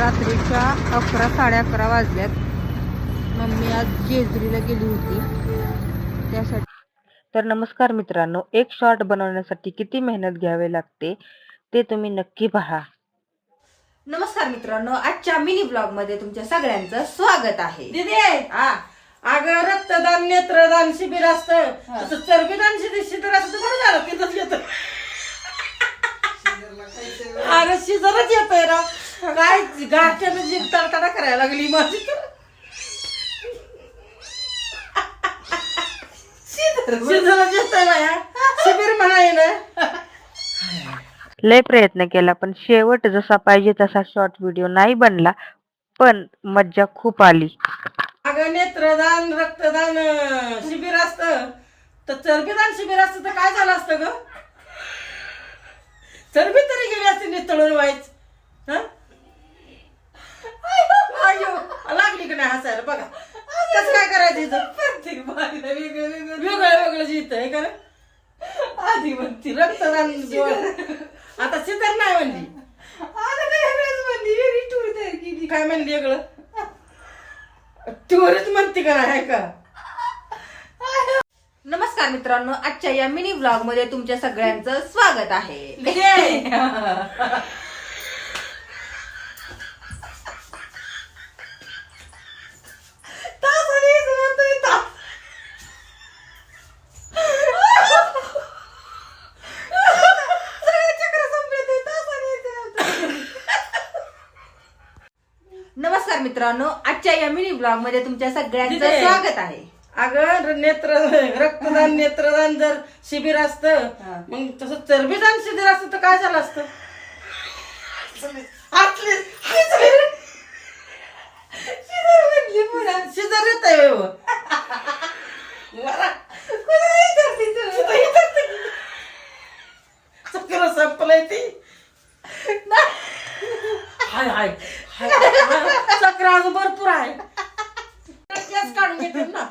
रात्रीच्या अकरा साडे अकरा वाजल्यात. मम्मी आज जेजुरीला गेली होती. त्यासाठी तर नमस्कार मित्रांनो एक शॉर्ट बनवण्यासाठी किती मेहनत घ्यावी लागते ते तुम्ही नक्की पहा. नमस्कार मित्रांनो आजच्या मिनी ब्लॉगमध्ये तुमच्या सगळ्यांचं स्वागत आहे. दिदी! हा. अगं रक्तदान नेत्रदान शिबिर असतं. तसं चरबीदान शिबिर शिबिर असतं तर बरं झालं तिथंच येत. अरे शिजरच येतोय ना. काय गाठ्यानं जीभ तडतडा करायला लागली माझी बाया. शिबिर ना लय प्रयत्न केला पण शेवट जसा पाहिजे तसा शॉर्ट व्हिडिओ नाही बनला पण मज्जा खूप आली. अगं नेत्रदान रक्तदान अं, शिबिर असतं. तर चरबीदान शिबिर असतं तर काय झालं असतं ग? चरबी तरी गेली असते नितळून व्हायच. हं? अय्यो, लागली की नाही हसायला बघा. कसं काय करायचं इथं? प्रत्येक वेगळं वेगळं वेगळं. वेगळं जिथं आहे का? आधी म्हणती. रक्तदान आता शितर नाही म्हणली. काय म्हणली. वेगळं टुरिस्ट म्हणते का नाही का? नमस्कार मित्रांनो आजच्या या मिनी ब्लॉगमध्ये तुमच्या सगळ्यांचं स्वागत आहे. नमस्कार मित्रांनो आजच्या या मिनी ब्लॉगमध्ये तुमच्या सगळ्यांचं. स्वागत आहे अगं नेत्र रक्तदान नेत्रदान जर शिबिर असतं मग तसं चरबीदान शिबिर असतं तर काय झालं असतं आतले शिजर म्हणली पुन्हा शिजर येत आहे हो. मला कोणाला विचारते तू? तिथं विचारते की. चक्र संपलंय ती हाय हाय चक्र अजून भरपूर आहे केस काढून घेते ना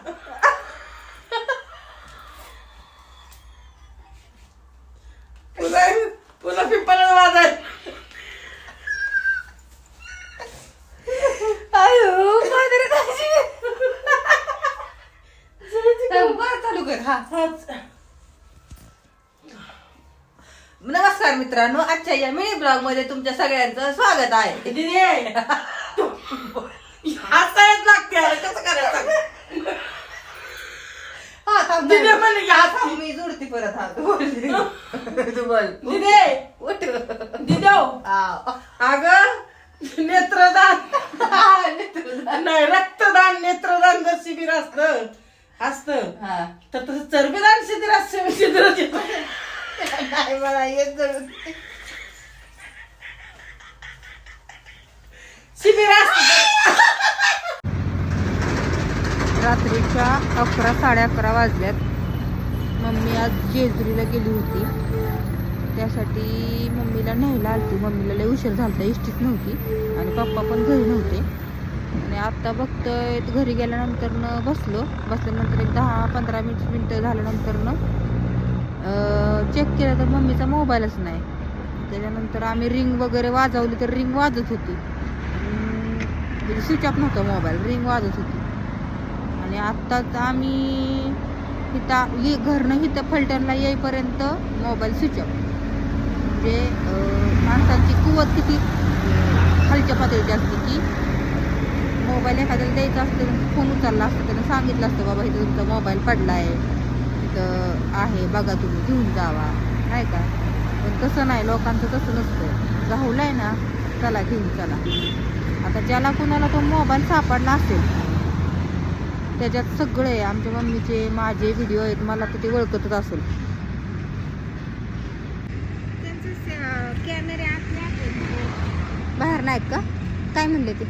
पुन्हा चालू कर हा नमस्कार मित्रांनो आजच्या या मिनी ब्लॉगमध्ये तुमच्या सगळ्यांचं स्वागत आहे. दीदी हसायच लागते अरे कसं करायचं? हा थांब दीदी म्हणले की हसा थांब, मी जोडते परत हा तू बोल. तू बोल. दीदी. उठ. दीदो आव. अगं नेत्रदान. नाही रक्तदान नेत्रदान जर शिबिर असतं असतं हा. तर तसं चरबीदान शिबिर असतं शिबिर नाही मला येत जरूर. शिबिर रात्रीच्या अकरा साडे अकरा वाजल्यात. मम्मी आज जेजुरीला गेली होती. त्यासाठी मम्मीला न्यायला आलती. मम्मीला लय उशीर झालता. इष्टीच नव्हती. आणि पप्पा पण घरी नव्हते. आणि आत्ता बघतोय घरी गेल्यानंतरनं बसलो. बसल्यानंतर एक दहा पंधरा मिनिट मिनटं झाल्यानंतरनं चेक केलं तर मम्मीचा मोबाईलच नाही. त्याच्यानंतर आम्ही रिंग वगैरे वाजवली तर रिंग वाजत होती. स्विच म्हणजे ऑफ नव्हता मोबाईल रिंग वाजत होती. आणि आत्ताच आम्ही इथं ये घरनं इथं फलटणला येईपर्यंत मोबाईल स्विच ऑफ म्हणजे माणसांची कुवत किती? खालच्या पातळीची असते की मोबाईल एखाद्याला द्यायचा असतं फोन उचलला असतं त्यानं सांगितलं असतं बाबा इथं तुमचा मोबाईल पडला आहे इथं आहे. बघा तुम्ही घेऊन जावा. नाही का? पण तसं नाही लोकांचं तसं नसतं गावलाय ना चला घेऊन चला. आता ज्याला कुणाला तो मोबाईल सापडला असेल त्याच्यात सगळे आमच्या मम्मीचे माझे व्हिडिओ आहेत मला तर ते ओळखतच असेल. बाहेर नाहीत का? काय म्हणले ते?